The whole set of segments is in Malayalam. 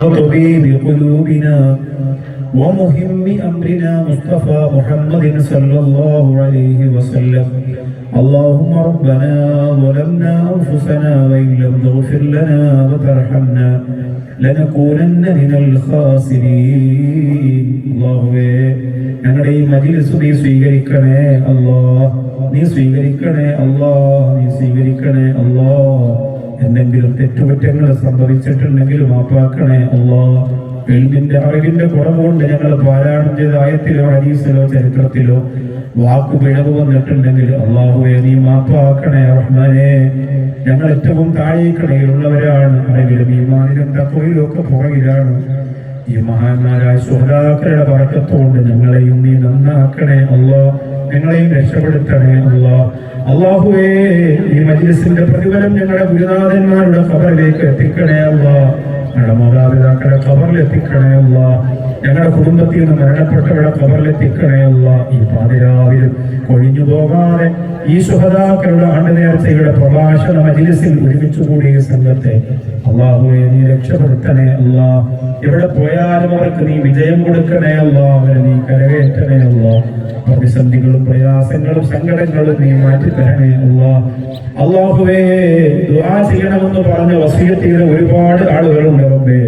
وطبيب قلوبنا ومهم أمرنا مصطفى محمد صلى الله عليه وسلم اللهم ربنا ظلمنا أنفسنا وإن لم تغفر لنا وترحمنا لنكونن من الخاسرين അള്ളാഹുവേ ഞങ്ങളുടെ ഈ മജിലിസ് നീ സ്വീകരിക്കണേ അല്ലാ നീ സ്വീകരിക്കണേ അല്ലാ നീ സ്വീകരിക്കണേ അല്ലാ എന്തെങ്കിലും തെറ്റുകുറ്റങ്ങൾ സംഭവിച്ചിട്ടുണ്ടെങ്കിൽ മാപ്പാക്കണേ അല്ലോ എൽമിന്റെ അറിവിന്റെ കുറവുകൊണ്ട് ഞങ്ങൾ പാരായണം ചെയ്ത ആയത്തിലോ ഹദീസിലോ ചരിത്രത്തിലോ വാക്കു പിഴവ് വന്നിട്ടുണ്ടെങ്കിൽ അള്ളാഹുവെ നീ മാപ്പാക്കണേ റഹ്മാനെ. ഞങ്ങൾ ഏറ്റവും താഴേക്കടയിലുള്ളവരാണ് അറിവിലും ഈമാനിലും തക്കവയിലും ഒക്കെ പുറകിലാണ്. ഈ മഹാന്മാരായ സുഹൃതാക്കളുടെ പറക്കത്തോണ്ട് ഞങ്ങളെയും നീ നന്നാക്കണേ അല്ലോ ഞങ്ങളെയും രക്ഷപ്പെടുത്തണേ അല്ലാ അള്ളാഹുവേ ഈ മജ്ലിസിന്റെ പ്രതിഫലം ഞങ്ങളുടെ ഗുരുനാഥന്മാരുടെ ഖബറിലേക്ക് എത്തിക്കണേ അല്ലാ. ഞങ്ങളുടെ മാതാപിതാക്കളുടെ ഖബറിൽ എത്തിക്കണേ അല്ലാ. ഞങ്ങളുടെ കുടുംബത്തിൽ നിന്ന് മരണപ്പെട്ടവരുടെ ഖബറിൽ എത്തിക്കണേ അല്ലാ. ഈ പാതിരാവിൽ കൊഴിഞ്ഞു പോകാതെ ഈ സുഹതാക്കളുടെ ആണ്ട് നേർച്ചയുടെ പ്രഭാഷണ മജ്ലിസിൽ ഒരുമിച്ച് കൂടിയ സംഘത്തെ അള്ളാഹുവെ നീ രക്ഷപ്പെടുത്തണേ അല്ല. എവിടെ പോയാലും അവർക്ക് നീ വിജയം കൊടുക്കണേ അല്ല. അവരെ നീ കരകയറ്റണേ അല്ലാ. പ്രതിസന്ധികളും പ്രയാസങ്ങളും സങ്കടങ്ങളും നീ മാറ്റി തരണേ അള്ളാഹുവേ ദുആ ചെയ്യണമെന്ന് പറഞ്ഞ വസീയത്തിൽ ഒരുപാട് ആളുകളുണ്ട് റബ്ബേ.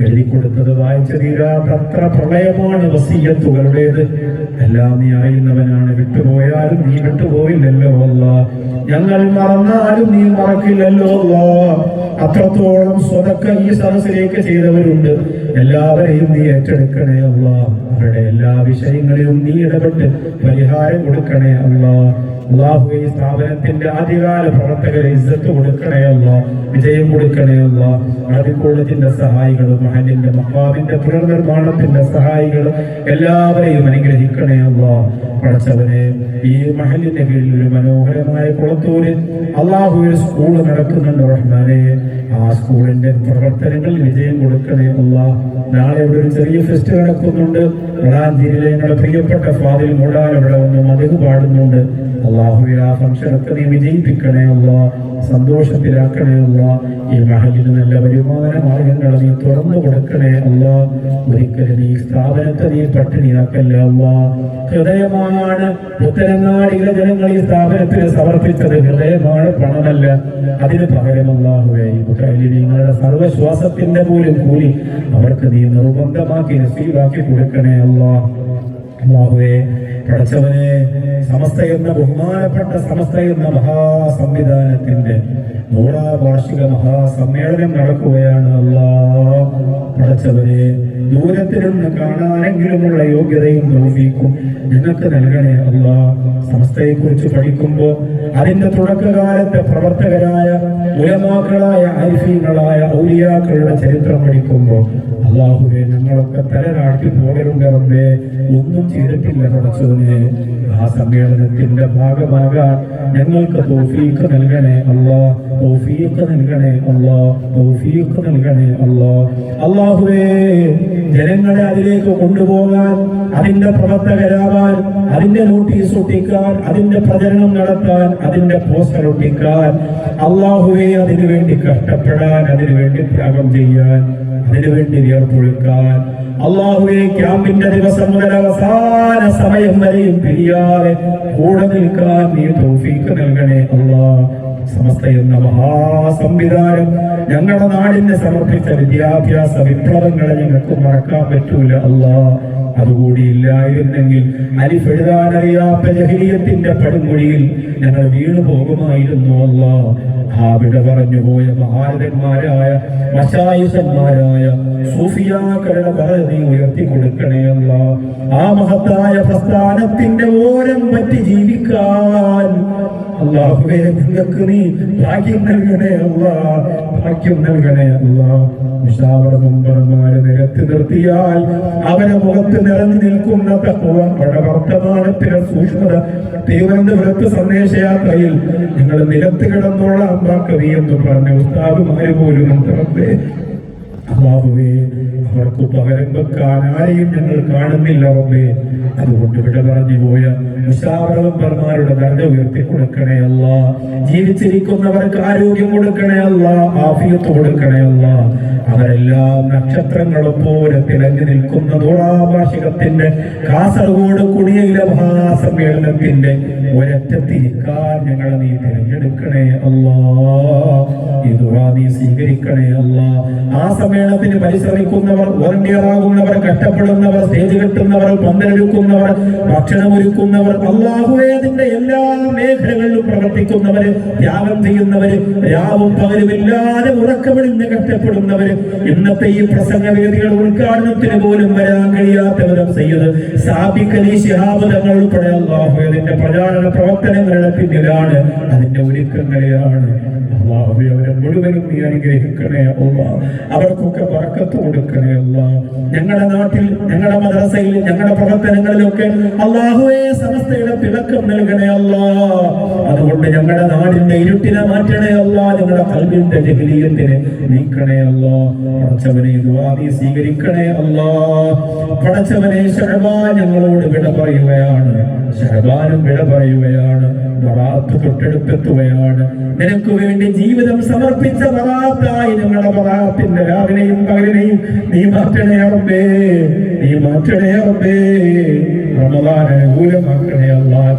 എഴുതി കൊടുത്തത് വായിച്ചു തീരാത്തത്ര പ്രളയമാണ് വസീയത്തുകളുടേത്. എല്ലാം നീ അറിയുന്നവനാണ്. വിട്ടുപോയാലും നീ വിട്ടുപോയില്ലല്ലോ അല്ല. ഞങ്ങൾ മറന്നാലും നീ മറക്കില്ലല്ലോ അല്ല. അത്രത്തോളം സ്വതക്ക ഈ സദസ്സിലേക്ക് ചെയ്തവരുണ്ട്. എല്ലാവരെയും നീ ഏറ്റെടുക്കണേ അല്ല അവരുടെ എല്ലാ വിഷയങ്ങളിലും നീ ഇടപെട്ട് പരിഹാരം കൊടുക്കണേ അല്ല അള്ളാഹു സ്ഥാപനത്തിന്റെ ആദ്യകാല പ്രവർത്തകരെ ഇസ്സത്ത് കൊടുക്കണേ അല്ല വിജയം കൊടുക്കണേ അല്ല അറബി കോളേജിന്റെ സഹായികളും മഹലിന്റെ മഹാബിന്റെ പുനർനിർമ്മാണത്തിന്റെ സഹായികളും എല്ലാവരെയും അനുഗ്രഹിക്കണേ അല്ല പഠിച്ചവനെ ഈ മഹലിന്റെ കീഴിൽ ഒരു മനോഹരമായ കുളത്തൂര് അള്ളാഹു ഒരു സ്കൂൾ നടക്കുന്നുണ്ട് റഹ്മാനെ. ആ സ്കൂളിന്റെ പ്രവർത്തനങ്ങൾ വിജയം കൊടുക്കണേ അല്ല നാളെ ഇവിടെ ഒരു ചെറിയ ഫെസ്റ്റ് നടക്കുന്നുണ്ട്. വളാഞ്ചേരിയിലെ ഞങ്ങളുടെ പ്രിയപ്പെട്ട ഫാദിൽ മൂടാൻ ഇവിടെ വന്ന് മതിക് പാടുന്നുണ്ട്. അള്ളാഹു ആ ഫംഗ്ഷനൊക്കെ നീ വിജയിപ്പിക്കണേ അല്ല സന്തോഷത്തിലാക്കണേ അല്ല ഈ മഹലിന് നല്ല വരുമാന മാർഗങ്ങൾ നീ തുറന്നു കൊടുക്കണേ അല്ല ഒരിക്കലും നീ സ്ഥാപനത്തെ നീ പട്ടിണിയാക്കല്ല അല്ല ഹൃദയമാണ് പുത്തനങ്ങാടിയിലെ ജനങ്ങൾ ഈ സ്ഥാപനത്തിന് സമർപ്പിച്ചത്. ഹൃദയമാണ് പണമല്ല അതിന് പകരം അല്ലാഹുവേ ഈ നിങ്ങളുടെ സർവശ്വാസത്തിന്റെ പോലും കൂലി അവർക്ക് നീ നിർബന്ധമാക്കി നസീവാക്കി കൊടുക്കണേ അല്ലാ അല്ലാഹുവേ പടച്ചവനെ സമസ്ത എന്ന ബഹുമാനപ്പെട്ട സമസ്ത എന്ന മഹാസംവിധാനത്തിന്റെ നൂറാ വാർഷിക മഹാസമ്മേളനം നടക്കുകയാണ് അല്ലാ പടച്ചവനെ ദൂരത്തിൽ നിന്ന് കാണാനെങ്കിലുമുള്ള യോഗ്യതയും തോഫീക്കും നിങ്ങൾക്ക് നൽകണേ അല്ല സമസ്തയെ കുറിച്ച് പഠിക്കുമ്പോൾ അതിന്റെ തുടക്കകാലത്തെ പ്രവർത്തകരായ ഉലമാക്കളായ ആരിഫീങ്ങളായ ഔലിയാക്കളുടെ ചരിത്രം പഠിക്കുമ്പോ അള്ളാഹുവെ ഞങ്ങളൊക്കെ തലനാട്ടി പോകലുണ്ട് റബ്ബേ ഒന്നും ചെയ്തിട്ടില്ല പടച്ചോനെ. ആ സമ്മേളനത്തിന്റെ ഭാഗമാകാൻ ഞങ്ങൾക്ക് തൗഫീഖ് നൽകണേ അള്ളാ തൗഫീഖ് നൽകണേ അള്ളാ തൗഫീഖ് നൽകണേ അള്ളാ. അള്ളാഹുവേ ജനങ്ങളെ അതിലേക്ക് കൊണ്ടുപോകാൻ അതിന്റെ പ്രവർത്തകരാവാൻ അതിന്റെ നോട്ടീസ് ഒട്ടിക്കാൻ അതിന്റെ പ്രചരണം നടത്താൻ അതിന്റെ പോസ്റ്റർ ഒട്ടിക്കാൻ അള്ളാഹുവെ അതിനുവേണ്ടി കഷ്ടപ്പെടാൻ അതിനുവേണ്ടി ത്യാഗം ചെയ്യാൻ. അതിനുവേണ്ടി വിയർപ്പൊഴുക്കാൻ അള്ളാഹുവെ ക്യാമ്പിന്റെ ദിവസം മുതൽ അവസാന സമയം വരെയും പിരിയാതെ കൂടെ നിൽക്കാൻ നീ തൗഫീക്ക് നൽകണേ അല്ലാ സമസ്ത എന്ന മഹാസംവിധാനം ഞങ്ങളുടെ നാടിന് സമർപ്പിച്ച വിദ്യാഭ്യാസ വിപ്ലവങ്ങളെ ഞങ്ങൾക്ക് മറക്കാൻ പറ്റൂല അല്ലാ അതുകൂടി ഇല്ലായിരുന്നെങ്കിൽ അലിഫ് എഴുതാനറിയാത്ത ജഹിലിയത്തിന്റെ പടുമൊഴിയിൽ ഞങ്ങൾ വീണു പോകുമായിരുന്നു അല്ല പറഞ്ഞുപോയ പറഞ്ഞു പോയ മഹാരന്മാരായ മശായുസന്മാരായ സൂഫിയാക്കളുടെ പദ്ധതി ഉയർത്തി കൊടുക്കണേ അല്ല. ആ മഹത്തായ പ്രസ്ഥാനത്തിന്റെ ഓരം പറ്റി ജീവിക്കാൻ അള്ളാഹുവേ നിങ്ങൾക്ക് നീ ഭാഗ്യം നൽകണേ അല്ല ഭാഗ്യം നൽകണേ അല്ല വിശാവറ മുമ്പന്മാരെ നിരത്തി നിർത്തിയാൽ അവരെ മുഖത്ത് നിറഞ്ഞു നിൽക്കുന്ന തത്വ വർത്തമാനത്തിലെ സൂക്ഷ്മത തിരുവനന്തപുരത്ത് സന്ദേശയാത്രയിൽ ഞങ്ങൾ നിരത്ത് കിടന്നോളാം. കവി എന്ന് പറഞ്ഞ ഉസ്താദുമാര് പോലും റബ്ബേ അള്ളാഹുവേ അവർക്ക് പകരം വെക്കാനാരെയും ഞങ്ങൾ കാണുന്നില്ല റബ്ബേ. അതുകൊണ്ട് വിട പറഞ്ഞു പോയ മുഷാവറവന്മാരുടെ ദർജ ഉയർത്തി കൊടുക്കണേ അല്ല. ജീവിച്ചിരിക്കുന്നവർക്ക് ആരോഗ്യം കൊടുക്കണേ അല്ല ആഫിയത്ത് കൊടുക്കണേ അല്ല. അവരെല്ലാം നക്ഷത്രങ്ങളും പോലെ തിരഞ്ഞു നിൽക്കുന്ന ദൂറാഭാഷികത്തിന്റെ കാസർഗോഡ് കുടിയില മഹാസമ്മേളനത്തിന്റെ ഒരറ്റത്തിരിക്കാൻ ഞങ്ങളെ നീ തിരഞ്ഞെടുക്കണേ അല്ലാ. ഈ ദുആ നീ സ്വീകരിക്കണേ അല്ലാ. ആ സമ്മേളനത്തിന് പരിശ്രമിക്കുന്നവർ വോളണ്ടിയറാകുന്നവർ കഷ്ടപ്പെടുന്നവർ സ്റ്റേജ് കെട്ടുന്നവർ പന്തലെടുക്കുന്നവർ ഭക്ഷണം ഒരുക്കുന്നവർ അള്ളാഹുവേദിന്റെ എല്ലാ മേഖലകളിലും പ്രവർത്തിക്കുന്നവര് ത്യാഗം ചെയ്യുന്നവര് രാവും പകലും പകലുമില്ലാതെ ഉറക്കമിഴിഞ്ഞ് കഷ്ടപ്പെടുന്നവര് ഇന്നത്തെ ഈ പ്രസംഗവേദികൾ ഉദ്ഘാടനത്തിന് പോലും വരാൻ കഴിയാത്തവരും ചെയ്ത് സാബിക്കലി ശിഹാബുദങ്ങൾ ഉൾപ്പെടെ അള്ളാഹുവേദിന്റെ പ്രചാരണ പ്രവർത്തനങ്ങളുടെ പിന്നിലാണ് അതിന്റെ ഒരുക്കങ്ങളെയാണ്. അള്ളാഹുവേ അവരെ മുഴുവനും നീ അനുഗ്രഹിക്കണേ അവർക്കൊക്കെ പറക്കത്ത് കൊടുക്കണേ അല്ല. ഞങ്ങളുടെ നാട്ടിൽ ഞങ്ങളുടെ മദ്രസയിൽ ഞങ്ങളുടെ പ്രവർത്തനങ്ങളിലൊക്കെ അള്ളാഹുവേ സമസ്തയുടെ തിളക്കം നൽകണേ അല്ല. അതുകൊണ്ട് ഞങ്ങളുടെ നാടിന്റെ ഇരുട്ടിനെ മാറ്റണേ അല്ല. ഞങ്ങളുടെ കൽവിന്റെ ജഗലീയത്തിന് നീക്കണേ അല്ല. പടച്ചവനെ ദുവാദി സ്വീകരിക്കണേ അല്ല. പടച്ചവനെ ഷഹബാ ഞങ്ങളോട് വിട പറയുകയാണ്. ഷഹബാനും വിട പറയുകയാണ്. ബറാത്ത് നിനക്ക് വേണ്ടി ജീവിതം സമർപ്പിച്ച ബറാത്തായി ഞങ്ങളുടെ ബറാത്തിന്റെ രാവിലെയും പകലിനെയും നീ മാറ്റണേ അറബേ നീ മാറ്റണേ അറബേ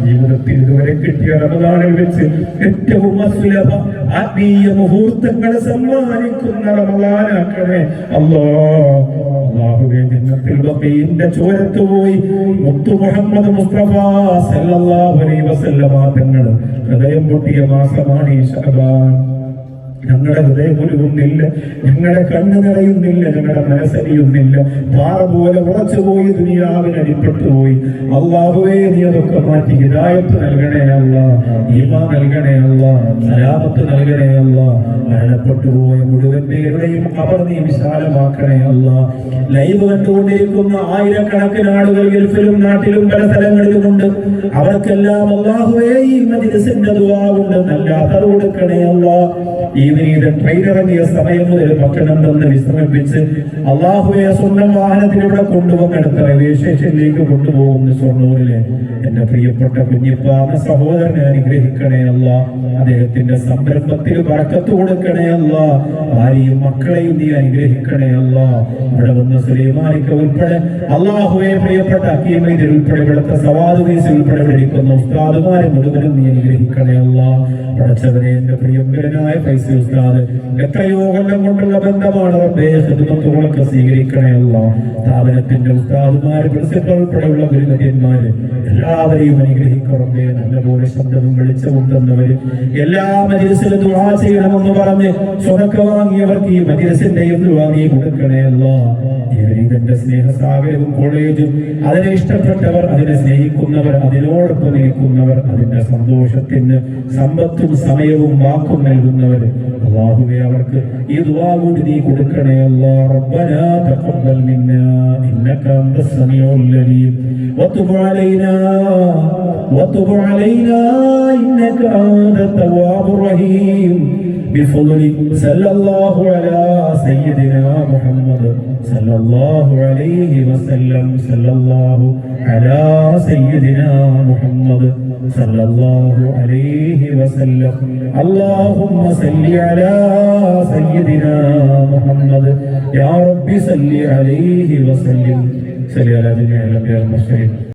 ജീവിതത്തിൽ ഇതുവരെ കിട്ടിയ റമദാനിൽ വെച്ച് ഏറ്റവും അസുലഭ ആത്മീയ മുഹൂർത്തങ്ങളെ സമ്മാനിക്കുന്ന റമദാനാക്കണേ അല്ലോ. ജന്നത്തിൽ ഹൃദയം പൊട്ടിയ മാസമാണ് ഈ ശഅബാൻ ഞങ്ങളുടെ ഹൃദയം ഉരുകുന്നില്ല ഞങ്ങളുടെ കണ്ണ് നിറയുന്നില്ല ഞങ്ങളുടെ മനസ്സരിയുന്നില്ല. പാറ പോലെ ഉറച്ചുപോയി ദുനിയാവിന് അടിപ്പെട്ടു പോയി. അള്ളാഹുവേ നീ അതൊക്കെ മാറ്റി ഹിതായത്ത് നൽകണേ അല്ല ഈമ നൽകണേ അല്ല സലാമത്ത് നൽകണേ അല്ല. മരണപ്പെട്ടു പോയ മുഴുവൻ പേരുടെയും അവർ നീ വിശാലമാക്കണേ അല്ല. ലൈവ് കണ്ടുകൊണ്ടിരിക്കുന്ന ആയിരക്കണക്കിന് ആളുകൾ ഗൾഫിലും നാട്ടിലും പല സ്ഥലങ്ങളിലുമുണ്ട്. അവർക്കെല്ലാം അള്ളാഹുവേ ഈ ദുആ കൊണ്ട് നല്ല അഥർ കൊടുക്കണേ അല്ല. ഈ വിനീത ട്രെയിൻ ഇറങ്ങിയ സമയം മുതൽ ഭക്ഷണം തന്ന് വിശ്രമിപ്പിച്ച് അള്ളാഹുവെ സ്വന്തം വാഹനത്തിലൂടെ കൊണ്ടുവന്നെടുത്ത റെയിൽവേ സ്റ്റേഷനിലേക്ക് കൊണ്ടുപോകുന്ന ഷൊർണൂരിലെ എന്റെ പ്രിയപ്പെട്ട കുഞ്ഞിപ്പാന്ന സഹോദരനെ അനുഗ്രഹിക്കണേ അല്ല. അദ്ദേഹത്തിന്റെ സംരംഭത്തിൽ പറക്കത്ത് കൊടുക്കണേ അല്ല. ഭാര്യയും മക്കളെയും നീ അനുഗ്രഹിക്കണേ അല്ല. ഇവിടെ വന്ന സുലൈമാനിക്ക ഉൾപ്പെടെ അള്ളാഹുവെ പ്രിയപ്പെട്ട അക്കീമയിൽ ഉൾപ്പെടെ ഇവിടുത്തെ സവാദ് വീസിൽ ഉൾപ്പെടെ വിളിക്കുന്ന ഉസ്താദുമാരെ മുഴുവനും നീ അനുഗ്രഹിക്കണേ അല്ല. പഠിച്ചവനെ എന്റെ പ്രിയങ്കരനായ പൈസ ഉസ്താദ് എത്രയോ കൊല്ലം കൊണ്ടുള്ള ബന്ധമാണ് റബ്ബേ സ്വീകരിക്കണമല്ല സ്ഥാപനത്തിന്റെ ഉസ്താദുമാര് പ്രിൻസിപ്പൽ ഉൾപ്പെടെയുള്ള ഗുരുമതിയന്മാര് എല്ലാവരെയും അനുഗ്രഹിക്കറമ്പേ നല്ലപോലെ ശബ്ദവും വെളിച്ചവും തന്നവര് എല്ലാ മരിസിലും ദുആ ചെയ്യണമെന്ന് പറഞ്ഞ് സ്വതക്ക വാങ്ങിയവർക്ക് ഈ മരിസിന്റെയും ദുആ നീ കൊടുക്കണേ ഇതിന്റെ സ്നേഹസാഗരവും കോളേജും അതിനെ ഇഷ്ടപ്പെട്ടവർ അതിനെ സ്നേഹിക്കുന്നവർ അതിനോടൊപ്പം നിൽക്കുന്നവർ അതിന്റെ സന്തോഷത്തിന് സമ്പത്തും സമയവും വാക്കും നൽകുന്നവർ അള്ളാഹുവെ അവർക്ക് ഈ ദുആ കൂടി നീ കൊടുക്കണേ. അല്ലാ റബ്ബനാ തഖബ്ബൽ മിന്നാ ഇന്നക അൻതസ് സമീഉൽ അലീം. وتب علينا وتب علينا إنك أنت التواب الرحيم بفضل صلى الله على سيدنا محمد صلى الله عليه وسلم صلى الله على سيدنا محمد صلى الله عليه وسلم اللهم صل على سيدنا محمد يا رب صل عليه وسلم صل على جميع الأنبياء والمرسلين